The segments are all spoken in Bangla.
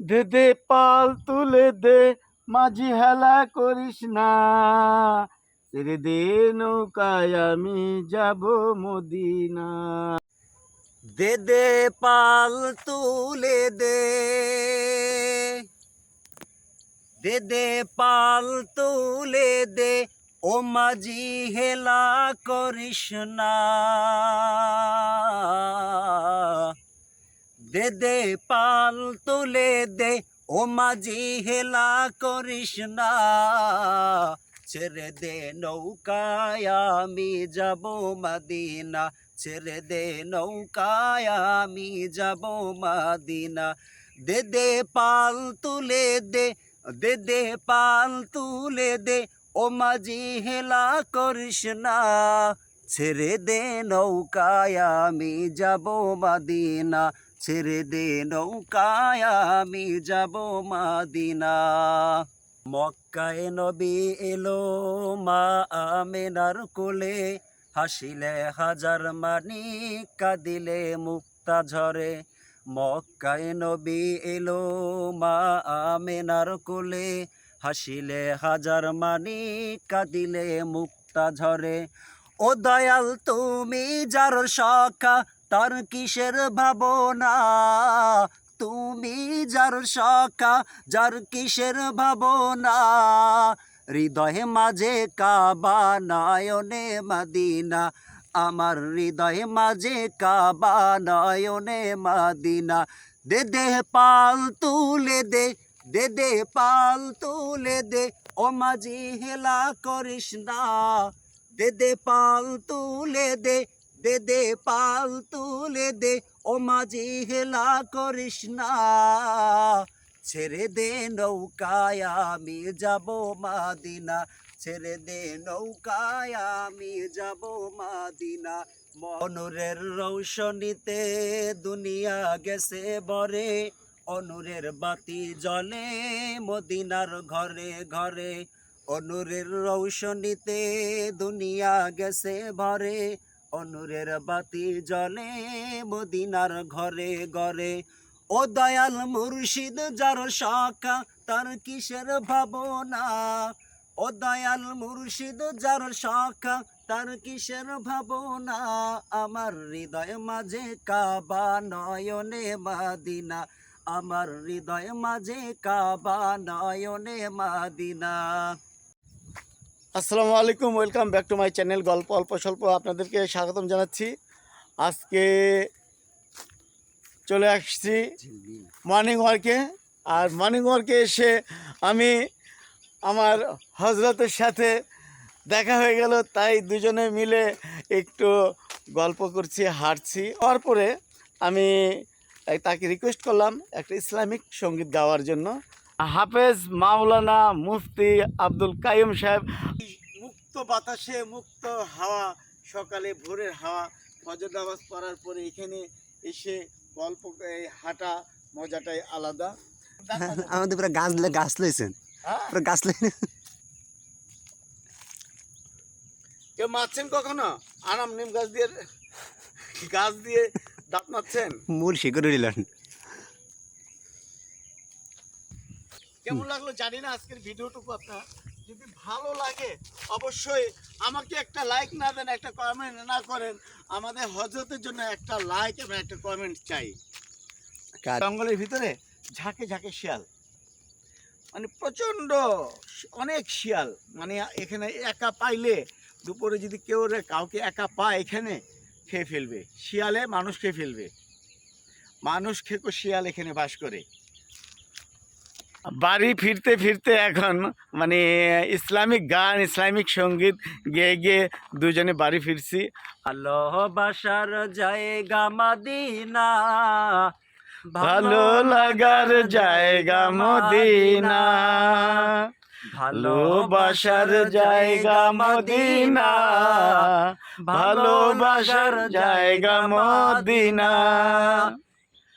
দে দে, পাল তুলে দে, মাঝি হেলা করিস না। ছেড়ে নৌকায়, আমি যাব মদিনা। দে দে, পাল তুলে দে। দে দে, পাল তুলে দে, ও মাঝি হেলা করিস না। দে দে, পাল তুলে দে, ও মাঝি হেলা করিস না। ছেড়ে দে নৌকায়, আমি যাব মদিনা। ছেড়ে দে নৌকায়, আমি যাব মাদিনা। দে দে, পাল তুলে দে দে দে, পাল তুলে দে, ও মাঝি হেলা করিস না। ছেড়ে দে নৌকায়, আমি যাব মাদিনা। ছেড়ে দে নৌকায়, আমি যাব মাদিনা। মক্কায় নবী এলো মা আমেনার কোলে, হাসিলে হাজার মানি কাঁদিলে মুক্তা ঝরে। মক্কায় নবী এলো মা আমেনার কোলে, হাসিলে হাজার মানি কাঁদিলে মুক্তা ঝরে। ও দয়াল, তুমি যার সখা তার কিসের ভাবনা? তুমি যার সখা যার কিসের ভাবনা? হৃদয়ে মাঝে কাবা, নয়নে মাদিনা। আমার হৃদয়ে মাঝে কাবা, নয়নে মাদিনা। দে দে, পাল তুলে দে দে দে, পাল তুলে দে। ও মাঝি হেলা করিস না। দে দে, পাল তুলে দে। দে দে, পাল তুলে দে, ও মাঝি হেলা করিস না। ছেড়ে দে নৌকায়, আমি যাব মাদিনা। ছেড়ে দে নৌকায়, আমি যাব মাদিনা। মনুরের রৌশনীতে দুনিয়া গেছে বরে অনুরের বাতি জলে মদিনার ঘরে ঘরে। অনুরের রৌশনীতে দুনিয়া গেছে ভরে অনুরের বাতি জলে মদিনার ঘরে ঘরে ও দয়াল মুর্শিদ, যার শাখা তার কিসের ভাবনা? ও দয়াল মুর্শিদ, যার শাখা তার কিসের ভাবনা? আমার হৃদয় মাঝে কাবা নয়নে মাদিনা। আমার হৃদয় মাঝে কাবা নয়নে মাদিনা। আসসালামু আলাইকুম, welcome back to my channel গল্প, অল্প স্বল্প আপনাদেরকে স্বাগতম জানাচ্ছি। আজকে চলে আসছি মর্নিং ওয়ার্কে আর মর্নিং ওয়ার্কে এসে আমি আমার হজরতের সাথে দেখা হয়ে গেল, তাই দুজনে মিলে একটু গল্প করছি, হাঁটছি। হওয়ার পরে আমি তাকে রিকোয়েস্ট করলাম একটা ইসলামিক সংগীত গাওয়ার জন্য। হাফেজ মাওলানা মুফতি আব্দুল কাইম সাহেব বাতাসে মুক্ত হাওয়া সকালে ভোরের হাওয়া ফজর নামাজ পড়ার পরে এখানে এসে গল্প হাঁটা মজাটাই আলাদা। আমাদের পুরো গাছ গাছ লইছেন। হ্যাঁ? পুরো গাছ লই কেউ মারছেন কখনো? আরাম নিম গাছ দিয়ে গাছ দিয়ে দাঁত মারছেন? মূল শিকড় দিলেন। কেমন লাগল জানি না আজকের ভিডিওটুকু আপনার। যদি ভালো লাগে অবশ্যই আমাকে একটা লাইক না দেন একটা কমেন্ট না করেন। আমাদের হজরতের জন্য একটা লাইক এবং একটা কমেন্ট চাই। জঙ্গলের ভিতরে ঝাঁকে ঝাঁকে শিয়াল। মানে প্রচণ্ড অনেক শিয়াল। মানে এখানে একা পাইলে দুপুরে যদি কেউ কাউকে একা পায় এখানে খেয়ে ফেলবে শিয়ালে মানুষ খেয়ে ফেলবে। মানুষ খেকো শিয়াল এখানে বাস করে। বাড়ি ফিরতে ফিরতে এখন মানে ইসলামিক গান ইসলামিক সংগীত গেয়ে গিয়ে দুজনে বাড়ি ফিরছি। ভালোবাসার জায়গা মাদিনা ভালো লাগার জায়গা মদিনা। ভালোবাসার জায়গা মদিনা। ভালোবাসার জায়গা মদিনা।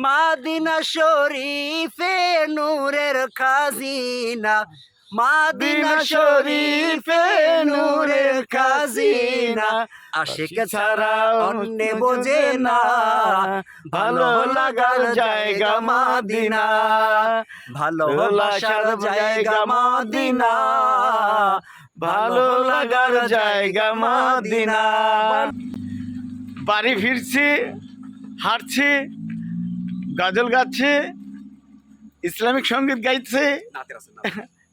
মাদিনা শরীফে নূরের খাজিনা। মাদিনা শরীফে নূরের খাজিনা। আশিক ছাড়া অন্য বোঝে না। ভালো লাগার জায়গা মাদিনা। ভালো ভালোবাসার জায়গা মাদিনা। ভালো লাগার জায়গা মাদিনা। বাড়ি ফিরছি হাঁটছি গজল গাচ্ছে ইসলামিক সংগীত গাইছে।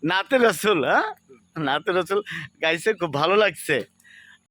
নাতে রসুল হ্যাঁ? নাতে রসুল গাইছে খুব ভালো লাগছে।